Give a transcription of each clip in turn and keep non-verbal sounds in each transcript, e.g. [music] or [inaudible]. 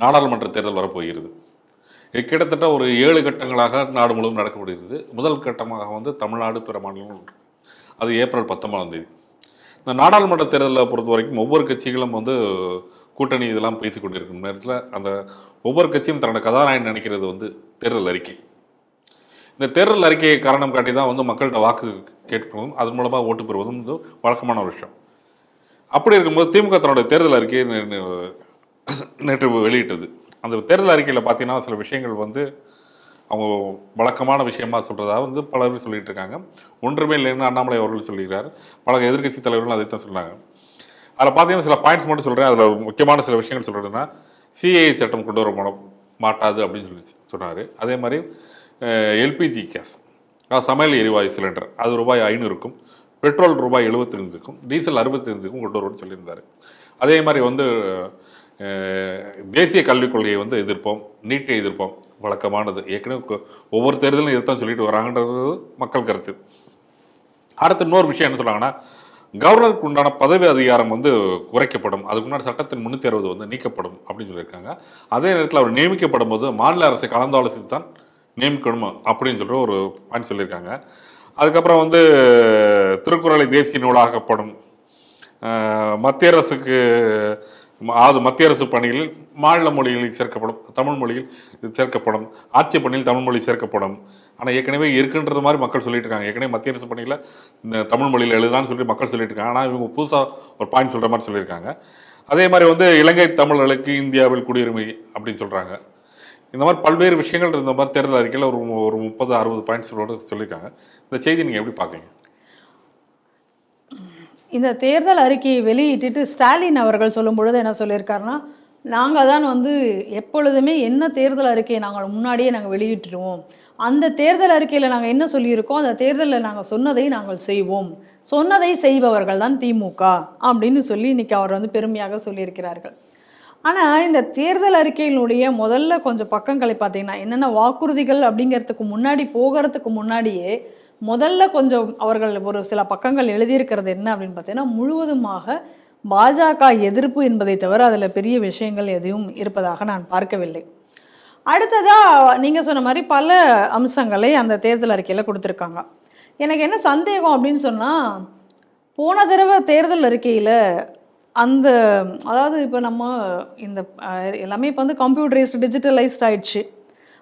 நாடாளுமன்ற தேர்தல் வரப்போகிறது. கிட்டத்தட்ட ஒரு ஏழு கட்டங்களாக நாடு முழுவதும் நடக்கப்படுகிறது. முதல் கட்டமாக வந்து தமிழ்நாடு பிற மாநிலங்கள் அது ஏப்ரல் பத்தொன்பதாம் தேதி. இந்த நாடாளுமன்ற தேர்தலை பொறுத்த வரைக்கும் ஒவ்வொரு கட்சிகளும் வந்து கூட்டணி இதெல்லாம் பேசி கொண்டிருக்கும் நேரத்தில் அந்த ஒவ்வொரு கட்சியும் தன்னோட கதாநாயகன் நினைக்கிறது வந்து தேர்தல் அறிக்கை. இந்த தேர்தல் அறிக்கையை காரணம் காட்டி தான் வந்து மக்கள்கிட்ட வாக்கு கேட்பதும் அதன் மூலமாக ஓட்டு பெறுவதும் வந்து வழக்கமான ஒரு விஷயம். அப்படி இருக்கும்போது திமுக தன்னுடைய தேர்தல் அறிக்கையை [clears throat] நேற்று வெளியிட்டது. அந்த தேர்தல் அறிக்கையில் பார்த்தீங்கன்னா சில விஷயங்கள் வந்து அவங்க வழக்கமான விஷயமா சொல்கிறதா வந்து பலர் சொல்லிட்டு இருக்காங்க. ஒன்றுமே இல்லைன்னு அண்ணாமலை அவர்கள் சொல்லியிருக்காரு பல எதிர்க்கட்சி தலைவர்களும் அதை தான் சொன்னாங்க அதில் பார்த்தீங்கன்னா சில பாயிண்ட்ஸ் மட்டும் சொல்கிறேன் அதில் முக்கியமான சில விஷயங்கள் சொல்கிறதுன்னா சிஏ சட்டம் கொண்டு வர மாட்டாது அப்படின்னு சொல்லி சொன்னார். அதே மாதிரி எல்பிஜி கேஸ். சமையல் எரிவாயு சிலிண்டர். அது ரூபாய் ஐநூறுக்கும் பெட்ரோல் ரூபாய் எழுபத்தைந்துக்கும் டீசல் அறுபத்தைந்துக்கும் கொண்டு வரும்னு சொல்லியிருந்தார். அதே மாதிரி வந்து தேசிய கல்விக் கொள்கையை வந்து எதிர்ப்போம் நீட்டை எதிர்ப்போம். வழக்கமானது. ஏற்கனவே ஒவ்வொரு தேர்தலும் இதைத்தான் சொல்லிட்டு வராங்கன்றது மக்கள் கருத்து. அடுத்து இன்னொரு விஷயம் என்ன சொல்கிறாங்கன்னா கவர்னருக்கு உண்டான பதவி அதிகாரம் வந்து குறைக்கப்படும். அதுக்கு முன்னாடி சட்டத்தின் முன்னூற்றி அறுபது வந்து நீக்கப்படும் அப்படின்னு சொல்லியிருக்காங்க. அதே நேரத்தில் அவர் நியமிக்கப்படும் போது மாநில அரசை கலந்தாலோசித்து தான் நியமிக்கணும் அப்படின்னு சொல்கிற ஒரு பாயிண்ட் சொல்லியிருக்காங்க. அதுக்கப்புறம் வந்து திருக்குறளை தேசிய நூலாக்கப்படும். மத்திய அரசுக்கு அதாவது மத்திய அரசு பணிகளில் மாநில மொழிகளில் சேர்க்கப்படும் தமிழ் மொழியில் சேர்க்கப்படும் ஆட்சி பணியில் தமிழ் மொழி சேர்க்கப்படும். ஆனால் ஏற்கனவே இருக்குன்றது மாதிரி மக்கள் சொல்லிட்டு இருக்காங்க. ஏற்கனவே மத்திய அரசு பணியில் இந்த தமிழ் மொழியில் எழுதான்னு சொல்லி மக்கள் சொல்லிட்டு இருக்காங்க. ஆனால் இவங்க புதுசாக ஒரு பாயிண்ட் சொல்கிற மாதிரி சொல்லியிருக்காங்க. அதே மாதிரி வந்து இலங்கை தமிழர்களுக்கு இந்தியாவில் குடியுரிமை அப்படின்னு சொல்கிறாங்க இந்த மாதிரி பல்வேறு விஷயங்கள் இந்த மாதிரி தேர்தல் அறிக்கையில் ஒரு ஒரு முப்பது அறுபது பாயிண்ட்ஸோடு சொல்லியிருக்காங்க. இந்த செய்தி நீங்கள் எப்படி பார்க்குறீங்க? இந்த தேர்தல் அறிக்கையை வெளியிட்டுட்டு ஸ்டாலின் அவர்கள் சொல்லும் பொழுது என்ன சொல்லியிருக்காருன்னா நாங்கள் தான் வந்து எப்பொழுதுமே என்ன தேர்தல் அறிக்கையை நாங்கள் முன்னாடியே நாங்கள் வெளியிட்டுருவோம். அந்த தேர்தல் அறிக்கையில் நாங்கள் என்ன சொல்லியிருக்கோம்? அந்த தேர்தலில் நாங்கள் சொன்னதை நாங்கள் செய்வோம். சொன்னதை செய்பவர்கள் தான் திமுக அப்படின்னு சொல்லி இன்னைக்கு அவர் வந்து பெருமையாக சொல்லியிருக்கிறார்கள். ஆனால் இந்த தேர்தல் அறிக்கையினுடைய முதல்ல கொஞ்சம் பக்கங்களை பார்த்தீங்கன்னா என்னென்ன வாக்குறுதிகள் அப்படிங்கிறதுக்கு முன்னாடி போகிறதுக்கு முன்னாடியே முதல்ல கொஞ்சம் அவர்கள் ஒரு சில பக்கங்கள் எழுதியிருக்கிறது என்ன அப்படின்னு பார்த்தீங்கன்னா முழுவதுமாக பாஜக எதிர்ப்பு என்பதை தவிர அதில் பெரிய விஷயங்கள் எதுவும் இருப்பதாக நான் பார்க்கவில்லை. அடுத்ததாக நீங்கள் சொன்ன மாதிரி பல அம்சங்களை அந்த தேர்தல் அறிக்கையில் கொடுத்துருக்காங்க. எனக்கு என்ன சந்தேகம் அப்படின்னு சொன்னால் போன தடவை தேர்தல் அறிக்கையில் அந்த அதாவது இப்போ நம்ம இந்த எல்லாமே இப்போ வந்து கம்ப்யூட்டரைஸ்டு டிஜிட்டலைஸ்ட் ஆயிடுச்சு.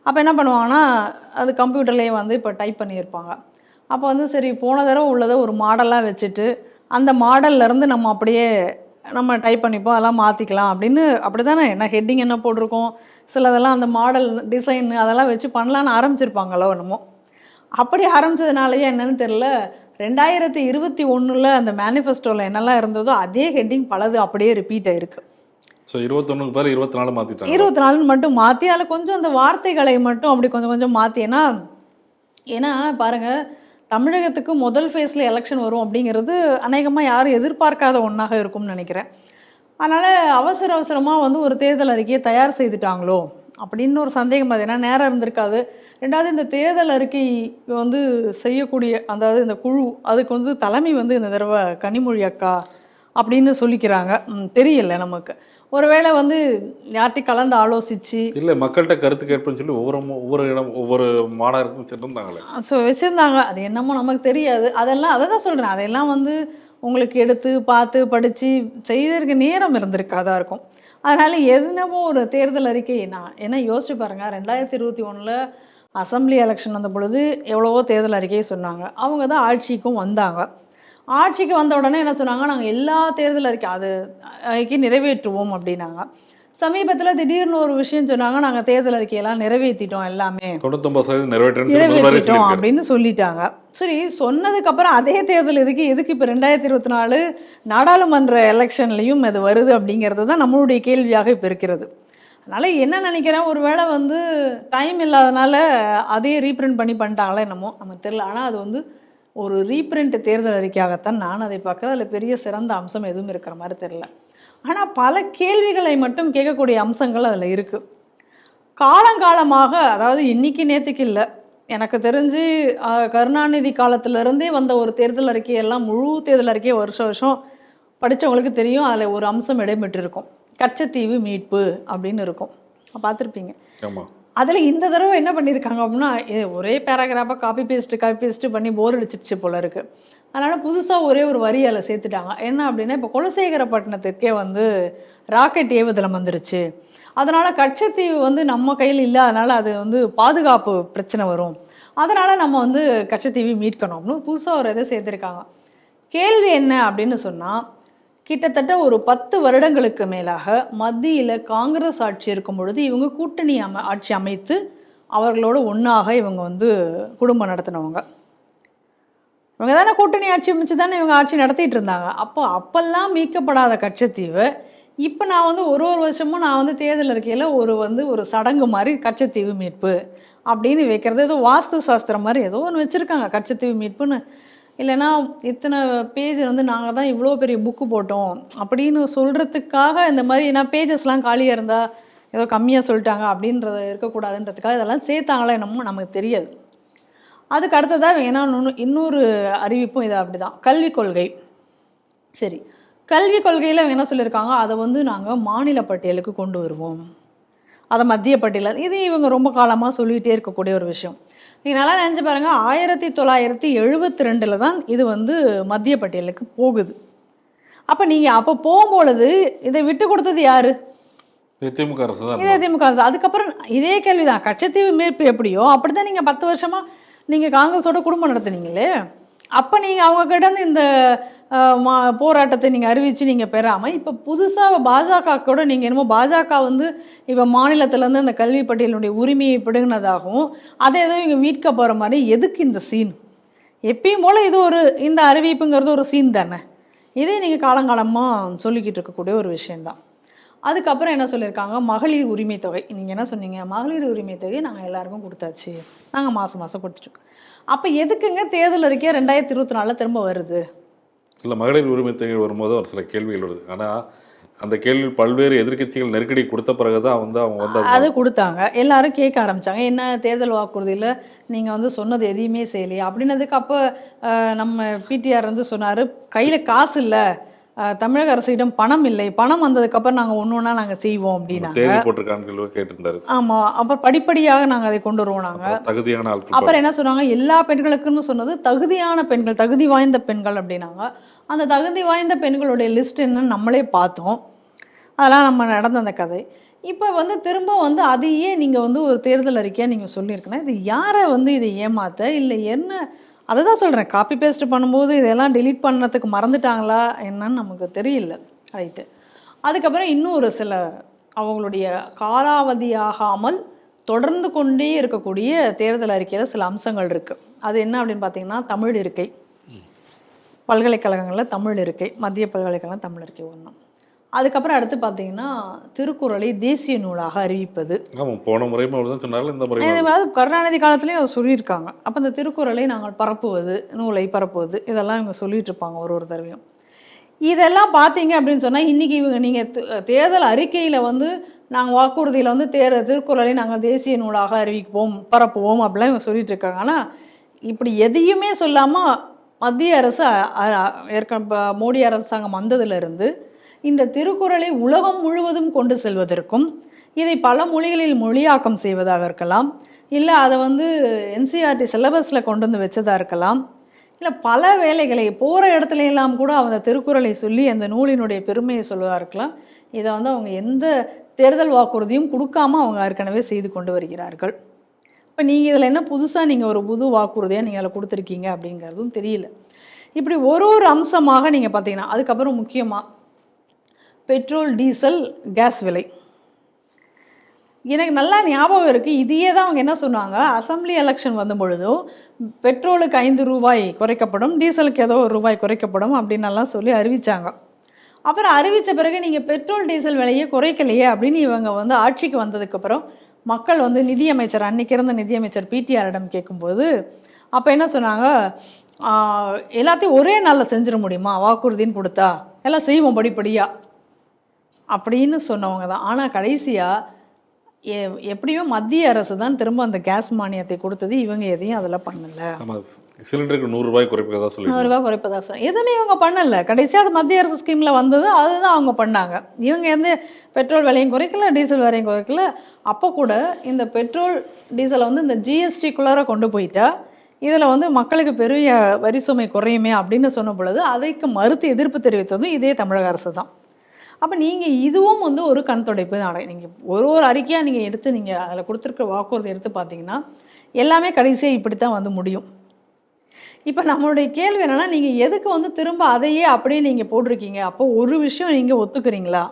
அப்போ என்ன பண்ணுவாங்கன்னா அது கம்ப்யூட்டர்லேயே வந்து இப்போ டைப் பண்ணியிருப்பாங்க. அப்போ வந்து சரி போன தடவை உள்ளதை ஒரு மாடலாக வச்சுட்டு அந்த மாடல்ல இருந்து நம்ம அப்படியே நம்ம டைப் பண்ணிப்போம் அதெல்லாம் மாற்றிக்கலாம் அப்படின்னு அப்படி தானே என்ன ஹெட்டிங் என்ன போட்டிருக்கோம்? சிலதெல்லாம் அந்த மாடல் டிசைன் அதெல்லாம் வச்சு பண்ணலான்னு ஆரம்பிச்சிருப்பாங்களோ என்னமோ. அப்படி ஆரம்பிச்சதுனாலயே என்னன்னு தெரில ரெண்டாயிரத்தி இருபத்தி ஒன்றில் அந்த மேனிஃபெஸ்டோவில் என்னெல்லாம் இருந்ததோ அதே ஹெட்டிங் பலது அப்படியே ரிப்பீட் ஆயிருக்கு. ஸோ இருபத்தொன்னுக்கு பேர் இருபத்தி நாலு மாற்றிட்டாங்க இருபத்தி நாலுன்னு மட்டும் மாற்றி அதில் கொஞ்சம் அந்த வார்த்தைகளை மட்டும் அப்படி கொஞ்சம் கொஞ்சம் மாற்றி ஏன்னா ஏன்னா பாருங்க தமிழகத்துக்கு முதல் ஃபேஸில் எலெக்ஷன் வரும் அப்படிங்கிறது அநேகமாக யாரும் எதிர்பார்க்காத ஒன்றாக இருக்கும்னு நினைக்கிறேன். அதனால் அவசர அவசரமாக வந்து ஒரு தேர்தல் அறிக்கையை தயார் செய்துட்டாங்களோ அப்படின்னு ஒரு சந்தேகம். அது ஏன்னா நேரம் இருந்திருக்காது. ரெண்டாவது இந்த தேர்தல் அறிக்கை வந்து செய்யக்கூடிய அதாவது இந்த குழு அதுக்கு வந்து தலைமை வந்து இந்த தடவை கனிமொழி அக்கா அப்படின்னு சொல்லிக்கிறாங்க. தெரியல நமக்கு. ஒருவேளை வந்து யார்கிட்டையும் கலந்து ஆலோசிச்சு இல்லை மக்கள்கிட்ட கருத்து கேட்பேன்னு சொல்லி ஒவ்வொரு ஒவ்வொரு இடம் ஒவ்வொரு மாநகருக்கும் சென்றிருந்தாங்களே. ஸோ வச்சுருந்தாங்க. அது என்னமோ நமக்கு தெரியாது. அதெல்லாம் அதை தான் சொல்கிறேன் அதெல்லாம் வந்து உங்களுக்கு எடுத்து பார்த்து படித்து செய்ததற்கு நேரம் இருந்திருக்காதா இருக்கும். அதனால் என்னமோ ஒரு தேர்தல் அறிக்கை. நான் என்ன யோசிச்சு பாருங்கள் ரெண்டாயிரத்தி இருபத்தி ஒன்றில் அசெம்பிளி எலெக்ஷன் வந்த பொழுது எவ்வளவோ தேர்தல் அறிக்கையை சொன்னாங்க. அவங்க தான் ஆட்சிக்கும் வந்தாங்க. ஆட்சிக்கு வந்த உடனே என்ன சொன்னாங்க? நாங்கள் எல்லா தேர்தல் அறிக்கை அது அறிக்கை நிறைவேற்றுவோம் அப்படின்னாங்க. சமீபத்தில் திடீர்னு ஒரு விஷயம் சொன்னாங்க நாங்கள் தேர்தல் அறிக்கையெல்லாம் நிறைவேற்றிட்டோம் எல்லாமே. நிறைவேற்றிட்டோம். அப்படின்னு சொல்லிட்டாங்க. சரி சொன்னதுக்கு அப்புறம் அதே தேர்தல் எதுக்கு? எதுக்கு இப்போ ரெண்டாயிரத்தி இருபத்தி நாலு நாடாளுமன்ற எலெக்ஷன்லையும் அது வருது அப்படிங்கிறது தான் நம்மளுடைய கேள்வியாக இப்போ இருக்கிறது. அதனால என்ன நினைக்கிறேன் ஒருவேளை வந்து டைம் இல்லாதனால அதையே ரீப்ரிண்ட் பண்ணி பண்ணிட்டாங்களா என்னமோ நமக்கு தெரியல. ஆனால் அது வந்து ஒரு ரீப்ரிண்ட் தேர்தல் அறிக்கையாகத்தான் நான் அதை பார்க்குறேன் அதில் பெரிய சிறந்த அம்சம் எதுவும் இருக்கிற மாதிரி தெரில ஆனால் பல கேள்விகளை மட்டும் கேட்கக்கூடிய அம்சங்கள் அதில் இருக்குது காலங்காலமாக அதாவது இன்னைக்கு நேற்றுக்கு இல்லை எனக்கு தெரிஞ்சு கருணாநிதி காலத்திலிருந்தே வந்த ஒரு தேர்தல் அறிக்கையெல்லாம் முழு தேர்தல் அறிக்கையை வருஷம் வருஷம் படித்தவங்களுக்கு தெரியும். அதில் ஒரு அம்சம் இடம்பெற்றிருக்கும் கச்சத்தீவு மீட்பு அப்படின்னு இருக்கும். பார்த்துருப்பீங்க. ஆமாம் அதில் இந்த தடவை என்ன பண்ணியிருக்காங்க அப்படின்னா ஒரே பேராகிராஃபாக காப்பி பேஸ்ட்டு காப்பி பேஸ்ட்டு பண்ணி போர் அடிச்சிருச்சு போல இருக்குது அதனால் புதுசாக ஒரே ஒரு வரி அதில் சேர்த்துட்டாங்க. என்ன அப்படின்னா இப்போ குலசேகரப்பட்டினத்திற்கே வந்து ராக்கெட் ஏவுதளம் வந்துருச்சு. அதனால் கட்சத்தீவு வந்து நம்ம கையில் இல்லாதனால அது வந்து பாதுகாப்பு பிரச்சனை வரும். அதனால் நம்ம வந்து கட்சத்தீவை மீட்கணும் அப்படின்னு புதுசாக ஒரு இதை சேர்த்துருக்காங்க. கேள்வி என்ன அப்படின்னு சொன்னால் கிட்டத்தட்ட ஒரு பத்து வருடங்களுக்கு மேலாக மத்தியில் காங்கிரஸ் ஆட்சி இருக்கும் பொழுது இவங்க கூட்டணி அம ஆட்சி அமைத்து அவர்களோட ஒன்றாக இவங்க வந்து குடும்பம் நடத்தினவங்க. இவங்க தானே கூட்டணி ஆட்சி அமைச்சு தானே இவங்க ஆட்சி நடத்திட்டு இருந்தாங்க. அப்போ அப்பெல்லாம் மீட்கப்படாத கச்சத்தீவு இப்போ நான் வந்து ஒரு ஒரு வருஷமும் நான் வந்து தேர்தல் அறிக்கையில் ஒரு வந்து ஒரு சடங்கு மாதிரி கச்சத்தீவு மீட்பு அப்படின்னு வைக்கிறது. ஏதோ வாஸ்து சாஸ்திரம் மாதிரி ஏதோ ஒன்று வச்சுருக்காங்க கச்சத்தீவு மீட்புன்னு. இல்லைன்னா இத்தனை பேஜ் வந்து நாங்கள் தான் இவ்வளோ பெரிய புக்கு போட்டோம் அப்படின்னு சொல்கிறதுக்காக இந்த மாதிரி நான் பேஜஸ்லாம் காலியாக இருந்தால் ஏதோ கம்மியாக சொல்லிட்டாங்க அப்படின்றது இருக்கக்கூடாதுன்றதுக்காக இதெல்லாம் சேர்த்தாங்களா என்னமோ நமக்கு தெரியாது. அதுக்கு அடுத்ததாக வேணா இன்னொரு அறிவிப்பும் இது அப்படிதான். கல்விக் கொள்கை. சரி கல்விக் கொள்கையில் அவங்க என்ன சொல்லியிருக்காங்க. அதை வந்து நாங்கள் மாநில பட்டியலுக்கு கொண்டு வருவோம். அதை மத்திய பட்டியலில் இது இவங்க ரொம்ப காலமாக சொல்லிகிட்டே இருக்கக்கூடிய ஒரு விஷயம். நீங்கள் நல்லா நினச்சி பாருங்கள் ஆயிரத்தி தொள்ளாயிரத்தி எழுபத்தி ரெண்டில் தான் இது வந்து மத்திய பட்டியலுக்கு போகுது. அப்போ நீங்கள் அப்போ போகும்பொழுது இதை விட்டு கொடுத்தது யாரு? திமுக அரசு தான் இதே திமுக அரசு. அதுக்கப்புறம் இதே கேள்விதான். கட்சத்தீவு மீட்பு எப்படியோ அப்படிதான் நீங்க பத்து வருஷமா நீங்க காங்கிரஸோட குடும்பம் நடத்துனீங்களே. அப்ப நீங்க அவங்க கிட்ட இருந்து இந்த மா- போராட்டத்தை நீங்கள் அறிவித்து நீங்கள் பெறாமல் இப்போ புதுசாக பாஜக கூட நீங்கள் என்னமோ பாஜக வந்து இப்போ மாநிலத்திலேருந்து அந்த கல்வி பட்டியலுடைய உரிமையை பிடுங்கினதாகவும் அதை ஏதோ இவங்க மீட்க போகிற மாதிரி எதுக்கு இந்த சீன்? எப்பயும் போல் இது ஒரு இந்த அறிவிப்புங்கிறது ஒரு சீன் தானே? இதே நீங்கள் காலங்காலமாக சொல்லிக்கிட்டு இருக்கக்கூடிய ஒரு விஷயந்தான் அதுக்கப்புறம் என்ன சொல்லியிருக்காங்க? மகளிர் உரிமை தொகை. நீங்கள் என்ன சொன்னீங்க? மகளிர் உரிமை தொகை நாங்கள் எல்லாருக்கும் கொடுத்தாச்சு. நாங்கள் மாதம் மாதம் கொடுத்துட்ருக்கோம் அப்போ எதுக்குங்க தேர்தல் அறிக்கை ரெண்டாயிரத்தி இருபத்தி நாலில் திரும்ப வருது? இல்லை மகளிர் உரிமை தொகை வரும்போது ஒரு சில கேள்விகள் வருது. ஆனால் அந்த கேள்வி பல்வேறு எதிர்க்கட்சிகள் நெருக்கடி கொடுத்த பிறகு தான் வந்து அவங்க வந்து அது கொடுத்தாங்க. எல்லாரும் கேட்க ஆரம்பித்தாங்க என்ன தேர்தல் வாக்குறுதியில் நீங்கள் வந்து சொன்னது எதையுமே செய்யலையா. அப்படின்னதுக்கு அப்போ நம்ம பிடிஆர் வந்து சொன்னார் கையில் காசு இல்லை. தமிழக அரசிடம் பணம் இல்லை. பணம் வந்ததுக்கப்புறம் நாங்கள் ஒன்று ஒன்றா நாங்கள் செய்வோம் அப்படின்னாங்க. கேட்டிருந்தாரு. ஆமாம் அப்புறம் படிப்படியாக நாங்கள் அதை கொண்டு வருவோம் நாங்கள் தகுதியான அப்புறம் என்ன சொன்னாங்க? எல்லா பெண்களுக்குன்னு சொன்னது தகுதியான பெண்கள் தகுதி வாய்ந்த பெண்கள் அப்படின்னாங்க. அந்த தகுதி வாய்ந்த பெண்களுடைய லிஸ்ட் என்னன்னு நம்மளே பார்த்தோம். அதெல்லாம் நம்ம நடந்த அந்த கதை. இப்போ வந்து திரும்ப வந்து அதையே நீங்கள் வந்து ஒரு தேர்தல் அறிக்கையாக நீங்கள் சொல்லியிருக்கணும் இது யாரை வந்து இதை ஏமாத்த? இல்லை என்ன அதை தான் சொல்கிறேன் காப்பி பேஸ்ட் பண்ணும்போது இதெல்லாம் delete பண்ணதுக்கு மறந்துட்டாங்களா என்னன்னு நமக்கு தெரியல ரைட்டு அதுக்கப்புறம் இன்னும் ஒரு சில அவங்களுடைய காலாவதியாகாமல் தொடர்ந்து கொண்டே இருக்கக்கூடிய தேர்தல் அறிக்கையில் சில அம்சங்கள் இருக்குது அது என்ன அப்படின்னு பார்த்தீங்கன்னா தமிழ் இருக்கை. பல்கலைக்கழகங்களில் தமிழ் இருக்கை மத்திய பல்கலைக்கழகம் தமிழ் இருக்கை ஒன்று அதுக்கப்புறம் அடுத்து பார்த்தீங்கன்னா திருக்குறளை தேசிய நூலாக அறிவிப்பது. ஆமாம் போன முறையும் அவர் சொன்னார்கள் இந்த இதே மாதிரி கருணாநிதி காலத்துலேயும் அதை சொல்லியிருக்காங்க. அப்போ இந்த திருக்குறளை நாங்கள் பரப்புவது நூலை பரப்புவது இதெல்லாம் இவங்க சொல்லிட்டு இருப்பாங்க ஒரு ஒரு தடவையும். இதெல்லாம் பார்த்தீங்க அப்படின்னு சொன்னால் இன்றைக்கி இவங்க நீங்கள் தேர்தல் அறிக்கையில் வந்து நாங்கள் வாக்குறுதியில் வந்து தேர் திருக்குறளை நாங்கள் தேசிய நூலாக அறிவிப்போம் பரப்புவோம் அப்படிலாம் இவங்க சொல்லிட்டு இருக்காங்க ஆனால் இப்படி எதையுமே சொல்லாமல் மத்திய அரசு அ- அ- ஏற்க இப்ப மோடி அரசாங்கம் வந்ததிலிருந்து இந்த திருக்குறளை உலகம் முழுவதும் கொண்டு செல்வதற்கும் இதை பல மொழிகளில் மொழியாக்கம் செய்வதாக இருக்கலாம் இல்லை அதை வந்து என்சிஆர்டி சிலபஸில் கொண்டு வந்து வச்சதாக இருக்கலாம் இல்லை பல வேலைகளை போகிற இடத்துல எல்லாம் கூட அந்த திருக்குறளை சொல்லி அந்த நூலினுடைய பெருமையை சொல்வதாக இருக்கலாம் இதை வந்து அவங்க எந்த தேர்தல் வாக்குறுதியும் கொடுக்காம அவங்க ஏற்கனவே செய்து கொண்டு வருகிறார்கள். இப்போ நீங்கள் இதில் என்ன புதுசாக நீங்கள் ஒரு புது வாக்குறுதியாக நீங்கள் அதில் கொடுத்துருக்கீங்க அப்படிங்கிறதும் தெரியல. இப்படி ஒரு ஒரு அம்சமாக நீங்கள் பார்த்தீங்கன்னா அதுக்கப்புறம் முக்கியமாக பெட்ரோல் டீசல் கேஸ் விலை. எனக்கு நல்லா ஞாபகம் இருக்குது இதையே தான் அவங்க என்ன சொன்னாங்க? அசம்பிளி எலெக்ஷன் வந்த பொழுதும் பெட்ரோலுக்கு ஐந்து ரூபாய் குறைக்கப்படும் டீசலுக்கு ஏதோ ஒரு ரூபாய் குறைக்கப்படும் அப்படின்னு எல்லாம் சொல்லி அறிவித்தாங்க அப்புறம் அறிவித்த பிறகு நீங்கள் பெட்ரோல் டீசல் விலையை குறைக்கலையே அப்படின்னு இவங்க வந்து ஆட்சிக்கு வந்ததுக்கப்புறம் மக்கள் வந்து நிதியமைச்சர் அன்னைக்கு இருந்த நிதியமைச்சர் பிடிஆரிடம் கேட்கும்போது அப்போ என்ன சொன்னாங்க? எல்லாத்தையும் ஒரே நாளில் செஞ்சிட முடியுமா? வாக்குறுதின்னு கொடுத்தா? எல்லாம் செய்வோம் படிப்படியாக அப்படின்னு சொன்னவங்க தான் ஆனால் கடைசியாக எ- எப்படியோ மத்திய அரசு தான் திரும்ப அந்த கேஸ் மானியத்தை கொடுத்தது. இவங்க எதையும் அதில் பண்ணல. சிலிண்டருக்கு நூறுரூபாய் குறைப்பதாக சொல்லி நூறு ரூபாய் குறைப்பதா சார் எதுவுமே இவங்க பண்ணல. கடைசியாக அது மத்திய அரசு ஸ்கீமில் வந்தது. அதுதான் அவங்க பண்ணாங்க. இவங்க வந்து பெட்ரோல் விலையும் குறைக்கல டீசல் விலையும் குறைக்கல. அப்போ கூட இந்த பெட்ரோல் டீசலை வந்து இந்த ஜிஎஸ்டிக்குள்ளார கொண்டு போயிட்டா இதில் வந்து மக்களுக்கு பெரிய வரி சுமை குறையுமே அப்படின்னு சொன்ன பொழுது அதைக்கு மறுத்து எதிர்ப்பு தெரிவித்ததும் இதே தமிழக அரசு தான் அப்போ நீங்கள் இதுவும் வந்து ஒரு கண் துடைப்பு தான். நீங்கள் ஒரு ஒரு அறிக்கையாக நீங்கள் எடுத்து நீங்கள் அதில் கொடுத்துருக்க வாக்குறுதி எடுத்து பார்த்தீங்கன்னா எல்லாமே கடைசியாக இப்படி தான் வந்து முடியும். இப்போ நம்மளுடைய கேள்வி என்னென்னா நீங்கள் எதுக்கு வந்து திரும்ப அதையே அப்படியே நீங்கள் போட்டிருக்கீங்க? அப்போ ஒரு விஷயம் நீங்கள் ஒத்துக்கிறீங்களா?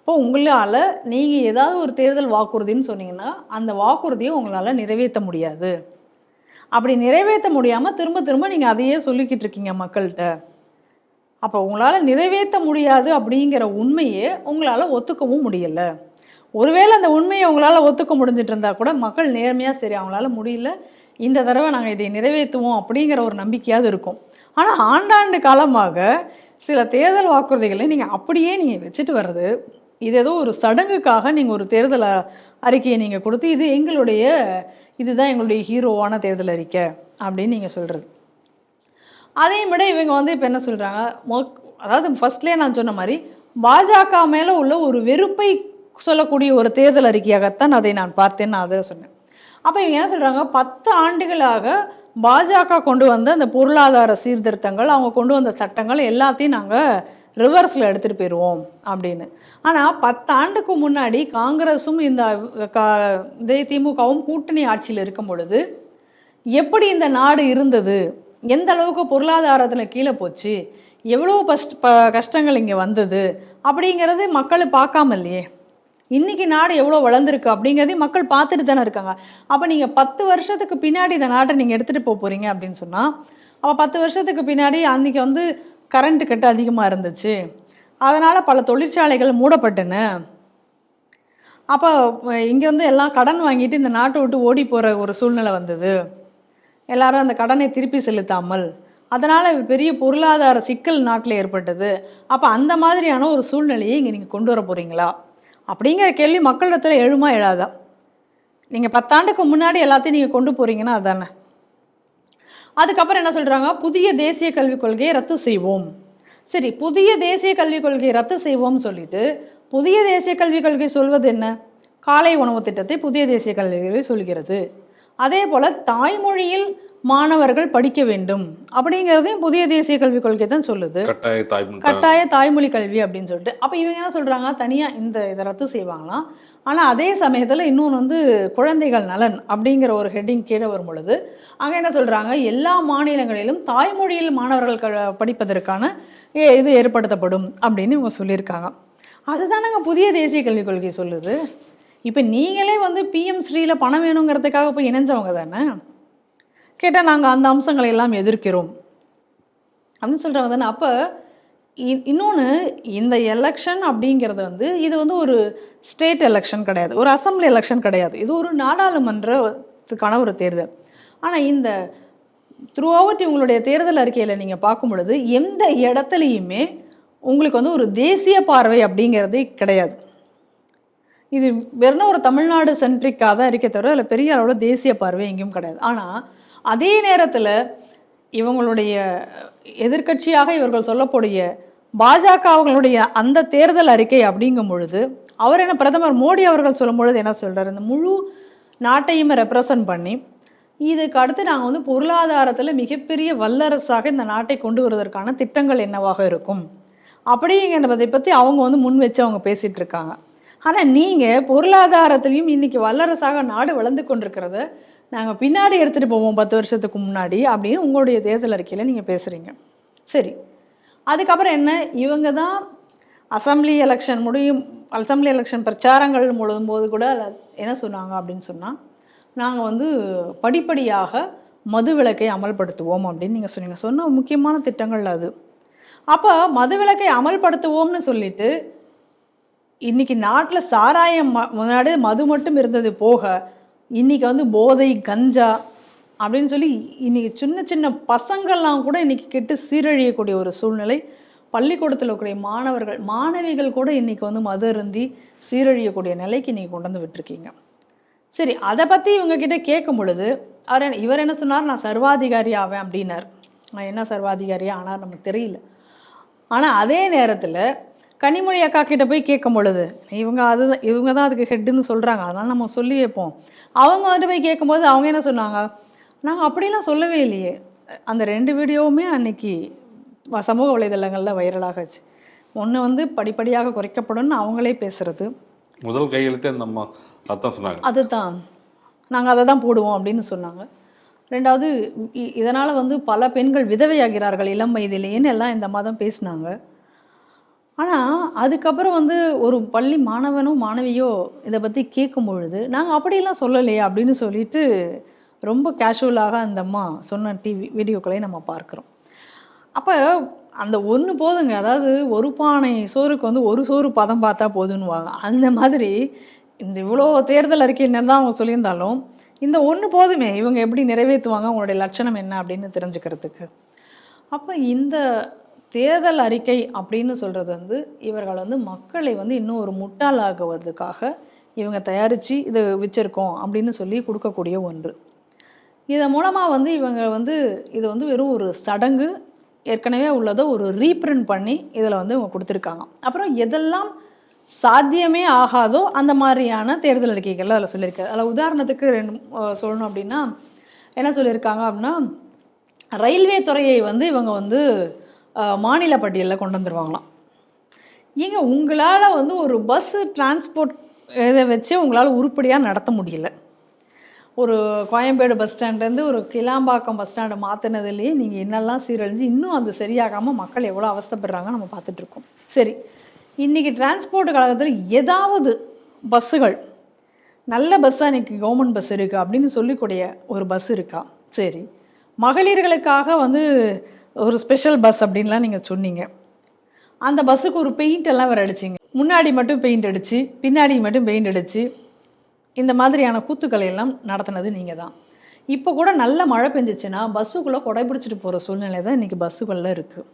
இப்போ உங்களால் நீங்கள் ஏதாவது ஒரு தேர்தல் வாக்குறுதின்னு சொன்னீங்கன்னா அந்த வாக்குறுதியை உங்களால் நிறைவேற்ற முடியாது. அப்படி நிறைவேற்ற முடியாமல் திரும்ப திரும்ப நீங்கள் அதையே சொல்லிக்கிட்டு இருக்கீங்க மக்கள்கிட்ட. அப்போ உங்களால் நிறைவேற்ற முடியாது அப்படிங்கிற உண்மையை உங்களால் ஒத்துக்கவும் முடியலை. ஒருவேளை அந்த உண்மையை உங்களால் ஒத்துக்க முடிஞ்சிட்டு இருந்தால் கூட மக்கள் நேர்மையாக சரி அவங்களால முடியல இந்த தடவை நாங்கள் இதை நிறைவேற்றுவோம் அப்படிங்கிற ஒரு நம்பிக்கையாவது இருக்கும். ஆனால் ஆண்டாண்டு காலமாக சில தேர்தல் வாக்குறுதிகளை நீங்கள் அப்படியே நீங்கள் வச்சுட்டு வர்றது இது ஏதோ ஒரு சடங்குக்காக நீங்கள் ஒரு தேர்தல் அறிக்கையை நீங்கள் கொடுத்து இது எங்களுடைய இதுதான் எங்களுடைய ஹீரோவான தேர்தல் அறிக்கை அப்படின்னு நீங்கள் சொல்கிறது அதையும் விட இவங்க வந்து இப்போ என்ன சொல்கிறாங்க அதாவது ஃபர்ஸ்ட்லேயே நான் சொன்ன மாதிரி பாஜக மேலே உள்ள ஒரு வெறுப்பை சொல்லக்கூடிய ஒரு தேர்தல் அறிக்கையாகத்தான் அதை நான் பார்த்தேன் நான் அதை சொன்னேன். அப்போ இவங்க என்ன சொல்கிறாங்க பத்து ஆண்டுகளாக பாஜக கொண்டு வந்த அந்த பொருளாதார சீர்திருத்தங்கள் அவங்க கொண்டு வந்த சட்டங்கள் எல்லாத்தையும் நாங்கள் ரிவர்ஸில் எடுத்துகிட்டு போயிடுவோம் அப்படின்னு. ஆனால் பத்தாண்டுக்கு முன்னாடி காங்கிரஸும் இந்த கா- இதே திமுகவும் கூட்டணி ஆட்சியில் இருக்கும் பொழுது எப்படி இந்த நாடு இருந்தது? எந்த அளவுக்கு பொருளாதாரத்தில் கீழே போச்சு எவ்வளோ பஸ்ட் ப கஷ்டங்கள் இங்கே வந்தது அப்படிங்கிறது மக்கள் பார்க்காம இல்லையே. இன்னைக்கு நாடு எவ்வளோ வளர்ந்துருக்கு அப்படிங்கிறதையும் மக்கள் பார்த்துட்டு தானே இருக்காங்க. அப்போ நீங்கள் பத்து வருஷத்துக்கு பின்னாடி இந்த நாட்டை நீங்கள் எடுத்துகிட்டு போக போகிறீங்க அப்படின்னு சொன்னால் அப்போ பத்து வருஷத்துக்கு பின்னாடி அன்றைக்கி வந்து கரண்ட்டு கட்டு அதிகமாக இருந்துச்சு. அதனால் பல தொழிற்சாலைகள் மூடப்பட்டுன்னு அப்போ இங்கே வந்து எல்லாம் கடன் வாங்கிட்டு இந்த நாட்டை விட்டு ஓடி போகிற ஒரு சூழ்நிலை வந்தது. எல்லாரும் அந்த கடனை திருப்பி செலுத்தாமல். அதனால் பெரிய பொருளாதார சிக்கல் நாட்டில் ஏற்பட்டது. அப்போ அந்த மாதிரியான ஒரு சூழ்நிலையை இங்கே நீங்கள் கொண்டு வர போகிறீங்களா அப்படிங்கிற கேள்வி மக்களிடத்தில் எழுமா எழாதா? நீங்கள் பத்தாண்டுக்கு முன்னாடி எல்லாத்தையும் நீங்கள் கொண்டு போகிறீங்கன்னா அதானே? அதுக்கப்புறம் என்ன சொல்கிறாங்க புதிய தேசிய கல்விக் கொள்கையை ரத்து செய்வோம். சரி புதிய தேசிய கல்விக் கொள்கையை ரத்து செய்வோம்னு சொல்லிட்டு புதிய தேசிய கல்விக் கொள்கை சொல்வது என்ன? காலை உணவு திட்டத்தை புதிய தேசிய கல்விக் கொள்கை சொல்கிறது. அதே போல் தாய்மொழியில் மாணவர்கள் படிக்க வேண்டும். அப்படிங்கிறதையும் புதிய தேசிய கல்விக் கொள்கை தான் சொல்லுது. கட்டாய தாய்மொழி கல்வி அப்படின்னு சொல்லிட்டு. அப்போ இவங்க என்ன சொல்கிறாங்க தனியாக இந்த இதை ரத்து செய்வாங்களாம். ஆனால் அதே சமயத்தில் இன்னொன்று வந்து குழந்தைகள் நலன் அப்படிங்கிற ஒரு ஹெட்டிங் கீழே வரும் பொழுது அங்கே என்ன சொல்கிறாங்க எல்லா மாநிலங்களிலும் தாய்மொழியில் மாணவர்கள் க படிப்பதற்கான இது ஏற்படுத்தப்படும் அப்படின்னு இவங்க சொல்லியிருக்காங்க. அதுதானங்க புதிய தேசிய கல்விக் கொள்கை சொல்லுது. இப்போ நீங்களே வந்து பிஎம் ஸ்ரீயில் பணம் வேணுங்கிறதுக்காக போய் இணைஞ்சவங்க தானே? கேட்டால் நாங்கள் அந்த அம்சங்களை எல்லாம் எதிர்க்கிறோம். அப்படின்னு சொல்கிறவங்க தானே. அப்போ இன்னொன்று இந்த எலெக்ஷன் அப்படிங்கிறது வந்து இது வந்து ஒரு ஸ்டேட் எலெக்ஷன் கிடையாது. ஒரு அசம்பிளி எலெக்ஷன் கிடையாது. இது ஒரு நாடாளுமன்றத்துக்கான ஒரு தேர்தல். ஆனால் இந்த த்ரூ அவுட் இவங்களுடைய தேர்தல் அறிக்கையில் நீங்கள் பார்க்கும் பொழுது எந்த இடத்துலையுமே உங்களுக்கு வந்து ஒரு தேசிய பார்வை அப்படிங்கிறதே கிடையாது. இது வெறும் ஒரு தமிழ்நாடு சென்ட்ரிக்காக தான் இருக்கே தவிர அதில் பெரிய அளவில் தேசிய பார்வை எங்கேயும் கிடையாது. ஆனால் அதே நேரத்தில் இவங்களுடைய எதிர்க்கட்சியாக இவர்கள் சொல்லக்கூடிய பாஜக அவர்களுடைய அந்த தேர்தல் அறிக்கை அப்படிங்கும் பொழுது அவர் என்ன பிரதமர் மோடி அவர்கள் சொல்லும் பொழுது என்ன சொல்கிறார் இந்த முழு நாட்டையும் ரெப்ரசன்ட் பண்ணி இதுக்கு அடுத்து நாங்கள் வந்து பொருளாதாரத்தில் மிகப்பெரிய வல்லரசாக இந்த நாட்டை கொண்டு வருவதற்கான திட்டங்கள் என்னவாக இருக்கும்? அப்படிங்கிறத பற்றி அவங்க வந்து முன் வச்சு அவங்க பேசிகிட்டு இருக்காங்க. ஆனால் நீங்கள் பொருளாதாரத்திலையும் இன்னைக்கு வல்லரசாக நாடு வளர்ந்து கொண்டிருக்கிறத. நாங்கள் பின்னாடி எடுத்துகிட்டு போவோம் பத்து வருஷத்துக்கு முன்னாடி அப்படின்னு உங்களுடைய தேர்தல் அறிக்கையில் நீங்கள் பேசுகிறீங்க சரி. அதுக்கப்புறம் என்ன? இவங்க தான் அசம்பிளி எலெக்ஷன் முடியும் அசம்பிளி எலெக்ஷன் பிரச்சாரங்கள் முழுதும் போது கூட என்ன சொன்னாங்க அப்படின்னு சொன்னால் நாங்கள் வந்து படிப்படியாக மது விலக்கை அமல்படுத்துவோம் அப்படின்னு நீங்கள் சொன்னீங்க. சொன்ன முக்கியமான திட்டங்கள் அது. அப்போ மது விலக்கை அமல்படுத்துவோம்னு சொல்லிட்டு இன்றைக்கி நாட்டில் சாராயம் ம- முன்னாடி மது மட்டும் இருந்தது போக இன்றைக்கி வந்து போதை கஞ்சா அப்படின்னு சொல்லி இன்றைக்கி சின்ன சின்ன பசங்கள்லாம் கூட இன்றைக்கி கெட்டு சீரழியக்கூடிய ஒரு சூழ்நிலை. பள்ளிக்கூடத்தில் இருக்கக்கூடிய மாணவர்கள் மாணவிகள் கூட இன்றைக்கி வந்து மது அருந்தி சீரழியக்கூடிய நிலைக்கு நீங்கள் கொண்டு வந்து விட்டுருக்கீங்க. சரி அதை பற்றி இவங்கக்கிட்ட கேட்கும் பொழுது அவர் என்ன- இவர் என்ன சொன்னார்? நான் சர்வாதிகாரி ஆவேன் அப்படின்னார். நான் என்ன சர்வாதிகாரியா ஆனால் நமக்கு தெரியல. ஆனால் அதே நேரத்தில் கனிமொழி அக்கா கிட்ட போய் கேட்கும் பொழுது இவங்க அது இவங்க தான் அதுக்கு ஹெட்டுன்னு சொல்கிறாங்க அதனால் நம்ம சொல்லி வைப்போம். அவங்க வந்து போய் கேட்கும்போது அவங்க என்ன சொன்னாங்க? நாங்கள் அப்படிலாம் சொல்லவே இல்லையே. அந்த ரெண்டு வீடியோவுமே அன்னைக்கு சமூக வலைதளங்களில் வைரலாகச்சு ஒன்று வந்து படிப்படியாக குறைக்கப்படும்னு அவங்களே பேசுறது. முதல் கையெழுத்தே அதான் சொன்னாங்க. அதுதான். நாங்கள் அதை தான் போடுவோம் அப்படின்னு சொன்னாங்க. ரெண்டாவது இதனால வந்து பல பெண்கள் விதவையாகிறார்கள் இளம் வயதிலேன்னு எல்லாம் இந்த மாதம் பேசினாங்க. ஆனால் அதுக்கப்புறம் வந்து ஒரு பள்ளி மாணவனோ மாணவியோ இதை பற்றி கேட்கும் பொழுது நாங்கள் அப்படியெல்லாம் சொல்லலையே அப்படின்னு சொல்லிட்டு ரொம்ப கேஷுவலாக அந்த அம்மா சொன்ன டிவி வீடியோக்களை நம்ம பார்க்குறோம். அப்போ அந்த ஒன்று போதுங்க. அதாவது ஒரு பானை சோறுக்கு வந்து ஒரு சோறு பதம் பார்த்தா போதுன்னுவாங்க. அந்த மாதிரி இந்த இவ்வளோ தேர்தல் அறிக்கை என்ன தான் அவங்க சொல்லியிருந்தாலும் இந்த ஒன்று போதுமே. இவங்க எப்படி நிறைவேற்றுவாங்க? அவங்களுடைய லட்சணம் என்ன? அப்படின்னு தெரிஞ்சுக்கிறதுக்கு. அப்போ இந்த தேர்தல் அறிக்கை அப்படின்னு சொல்கிறது வந்து இவர்கள் வந்து மக்களை வந்து இன்னும் ஒரு முட்டாளாகுவதற்காக இவங்க தயாரித்து இதை வச்சுருக்கோம் அப்படின்னு சொல்லி கொடுக்கக்கூடிய ஒன்று. இதன் மூலமாக வந்து இவங்க வந்து இது வந்து வெறும் ஒரு சடங்கு ஏற்கனவே உள்ளதை ஒரு ரீப்ரிண்ட் பண்ணி இதில் வந்து இவங்க கொடுத்துருக்காங்க. அப்புறம் எதெல்லாம் சாத்தியமே ஆகாதோ அந்த மாதிரியான தேர்தல் அறிக்கைகள் அதில் சொல்லியிருக்காரு. அதில் உதாரணத்துக்கு ரெண்டு சொல்லணும் அப்படின்னா என்ன சொல்லியிருக்காங்க அப்படின்னா ரயில்வே துறையை வந்து இவங்க வந்து மாநில பட்டியலில் கொண்டு வந்துருவாங்களாம். ஏங்க உங்களால் வந்து ஒரு பஸ்ஸு டிரான்ஸ்போர்ட் இதை வச்சு உங்களால் உருப்படியாக நடத்த முடியல. ஒரு கோயம்பேடு பஸ் ஸ்டாண்ட்லேருந்து ஒரு கிளாம்பாக்கம் பஸ் ஸ்டாண்டை மாற்றினதுலேயே நீங்கள் என்னெல்லாம் சீரழிஞ்சு இன்னும் அது சரியாகாமல் மக்கள் எவ்வளோ அவஸ்தைப்படுறாங்க நம்ம பார்த்துட்ருக்கோம் சரி இன்றைக்கி டிரான்ஸ்போர்ட் கழகத்தில் ஏதாவது பஸ்ஸுகள் நல்ல பஸ்ஸாக இன்றைக்கி கவர்மெண்ட் பஸ் இருக்குது அப்படின்னு சொல்லிக்கூடிய ஒரு பஸ் இருக்கா? சரி மகளிர்களுக்காக வந்து ஒரு ஸ்பெஷல் பஸ் அப்படின்லாம் நீங்கள் சொன்னீங்க. அந்த பஸ்ஸுக்கு ஒரு பெயிண்ட் எல்லாம் வேறு அடிச்சிங்க. முன்னாடி மட்டும் பெயிண்ட் அடித்து பின்னாடி மட்டும் பெயிண்ட் அடித்து இந்த மாதிரியான கூத்துக்களை எல்லாம் நடத்தினது நீங்கள் தான் இப்போ கூட நல்ல மழை பெஞ்சிச்சுன்னா பஸ்ஸுக்குள்ளே கொடை பிடிச்சிட்டு போகிற சூழ்நிலை தான் இன்றைக்கி பஸ்ஸுக்குள்ளே இருக்குது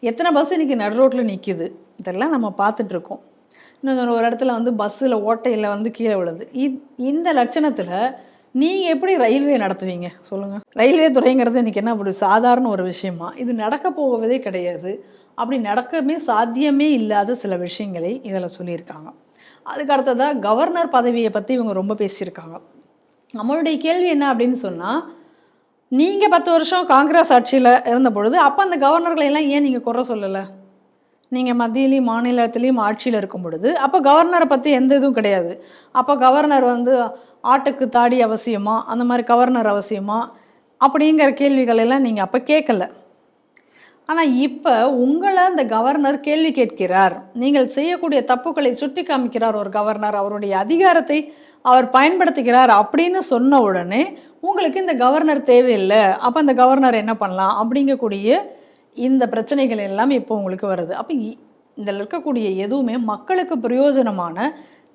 எத்தனை பஸ் இன்றைக்கி நடு ரோட்டில் நிற்கிது இதெல்லாம் நம்ம பார்த்துட்ருக்கோம் இன்னும் ஒரு இடத்துல வந்து பஸ்ஸில் ஓட்டையில் வந்து கீழே விழுது. இ- இந்த லட்சணத்தில் நீங்கள் எப்படி ரயில்வே நடத்துவீங்க? சொல்லுங்கள் ரயில்வே துறைங்கிறது இன்றைக்கி என்ன அப்படி சாதாரண ஒரு விஷயமா? இது நடக்க போவதே கிடையாது. அப்படி நடக்கமே சாத்தியமே இல்லாத சில விஷயங்களை இதில் சொல்லியிருக்காங்க. அதுக்கு அடுத்ததாக கவர்னர் பதவியை பற்றி இவங்க ரொம்ப பேசியிருக்காங்க. நம்மளுடைய கேள்வி என்ன அப்படின்னு சொன்னால் நீங்கள் பத்து வருஷம் காங்கிரஸ் ஆட்சியில் இருந்த பொழுது அப்போ அந்த கவர்னர்களையெல்லாம் ஏன் நீங்கள் குறை சொல்லலை? நீங்கள் மத்தியிலையும் மாநிலத்திலையும் ஆட்சியில் இருக்கும் பொழுது அப்போ கவர்னரை பற்றி எந்த இதுவும் கிடையாது. அப்போ கவர்னர் வந்து ஆட்டுக்கு தாடி அவசியமா? அந்த மாதிரி கவர்னர் அவசியமா? அப்படிங்கிற கேள்விகளெல்லாம் நீங்கள் அப்போ கேட்கல. ஆனால் இப்போ உங்களை அந்த கவர்னர் கேள்வி கேட்கிறார். நீங்கள் செய்யக்கூடிய தப்புகளை சுட்டி காமிக்கிறார் ஒரு கவர்னர். அவருடைய அதிகாரத்தை அவர் பயன்படுத்துகிறார் அப்படின்னு சொன்ன உடனே உங்களுக்கு இந்த கவர்னர் தேவையில்லை. அப்போ அந்த கவர்னர் என்ன பண்ணலாம்? அப்படிங்கக்கூடிய இந்த பிரச்சனைகள் எல்லாம் இப்போ உங்களுக்கு வருது. அப்போ இதில் இருக்கக்கூடிய எதுவுமே மக்களுக்கு பிரயோஜனமான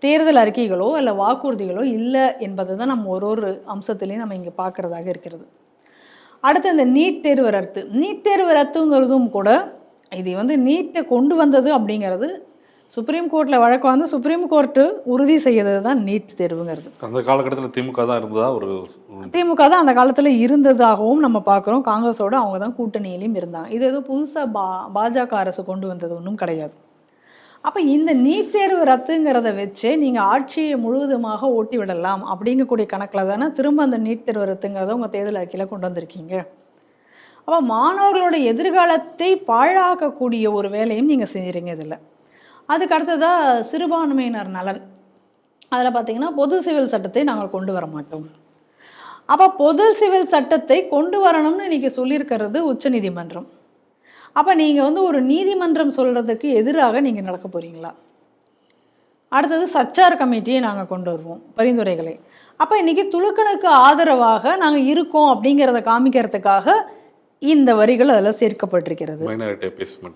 தேர்தல் அறிக்கைகளோ இல்லை வாக்குறுதிகளோ இல்லை என்பது தான் நம்ம ஒரு ஒரு அம்சத்திலையும் நம்ம இங்கே பார்க்குறதாக இருக்கிறது. அடுத்து இந்த நீட் தேர்வு ரத்து. நீட் தேர்வு ரத்துங்கிறதும் கூட இது வந்து நீட்டை கொண்டு வந்தது அப்படிங்கிறது சுப்ரீம் கோர்ட்டில் வழக்கு வந்து சுப்ரீம் கோர்ட்டு உறுதி செய்யறது தான் நீட் தேர்வுங்கிறது. அந்த காலகட்டத்தில் திமுக தான் இருந்ததா? ஒரு திமுக தான் அந்த காலத்தில் இருந்ததாகவும் நம்ம பார்க்குறோம் காங்கிரஸோட அவங்க தான் கூட்டணியிலையும் இருந்தாங்க. இது எதுவும் புதுசாக பா பாஜக அரசு கொண்டு வந்தது ஒன்றும் கிடையாது. அப்போ இந்த நீட் தேர்வு ரத்துங்கிறத வச்சே நீங்கள் ஆட்சியை முழுவதுமாக ஓட்டி விடலாம் அப்படிங்கக்கூடிய கணக்கில் தானே திரும்ப அந்த நீட் தேர்வு ரத்துங்கிறத உங்கள் தேர்தல் அறிக்கையில் கொண்டு வந்திருக்கீங்க. அப்போ மாணவர்களோட எதிர்காலத்தை பாழாக்கக்கூடிய ஒரு வேலையும் நீங்கள் செஞ்சுறீங்க இதில். அதுக்கு அடுத்ததாக சிறுபான்மையினர் நலன். அதில் பார்த்தீங்கன்னா பொது சிவில் சட்டத்தை நாங்கள் கொண்டு வர மாட்டோம். அப்போ பொது சிவில் சட்டத்தை கொண்டு வரணும்னு இன்றைக்கி சொல்லியிருக்கிறது உச்சநீதிமன்றம் அப்போ நீங்கள் வந்து ஒரு நீதிமன்றம் சொல்கிறதுக்கு எதிராக நீங்கள் நடக்க போகிறீங்களா அடுத்தது சச்சார் கமிட்டியை நாங்கள் கொண்டு வருவோம் பரிந்துரைகளை. அப்போ இன்னைக்கு துலுக்கனுக்கு ஆதரவாக நாங்கள் இருக்கோம் அப்படிங்கிறத காமிக்கிறதுக்காக இந்த வரிகள் அதில் சேர்க்கப்பட்டிருக்கிறது.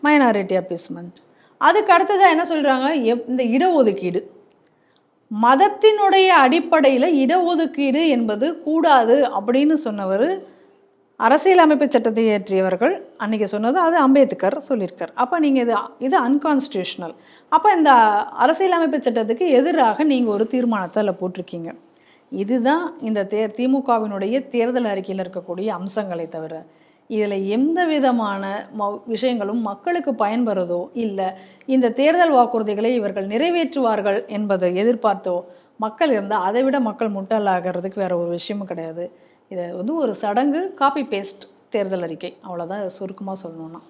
மைனாரிட்டி அப்பீஸ்மெண்ட் அதுக்கு அடுத்ததாக என்ன சொல்கிறாங்க இந்த இடஒதுக்கீடு. மதத்தினுடைய அடிப்படையில் இடஒதுக்கீடு என்பது கூடாது அப்படின்னு சொன்னவர் அரசியலமைப்பு சட்டத்தை இயற்றியவர்கள் அன்றைக்கி சொன்னது அது அம்பேத்கர் சொல்லியிருக்கார். அப்போ நீங்கள் இது இது அன்கான்ஸ்டியூஷனல் அப்போ இந்த அரசியலமைப்பு சட்டத்துக்கு எதிராக நீங்கள் ஒரு தீர்மானத்தை அதில் போட்டிருக்கீங்க. இதுதான் இந்த தே திமுகவினுடைய தேர்தல் அறிக்கையில் இருக்கக்கூடிய அம்சங்களை தவிர இதில் எந்த விதமான ம விஷயங்களும் மக்களுக்கு பயன்பெறதோ இல்லை இந்த தேர்தல் வாக்குறுதிகளை இவர்கள் நிறைவேற்றுவார்கள் என்பதை எதிர்பார்த்தோ மக்கள் இருந்தால் அதை விட மக்கள் முட்டாளாகிறதுக்கு வேற ஒரு விஷயமும் கிடையாது. இதை வந்து ஒரு சடங்கு காப்பி பேஸ்ட் தேர்தல் அறிக்கை. அவ்வளோதான் சுருக்கமாக சொல்லணும்னா.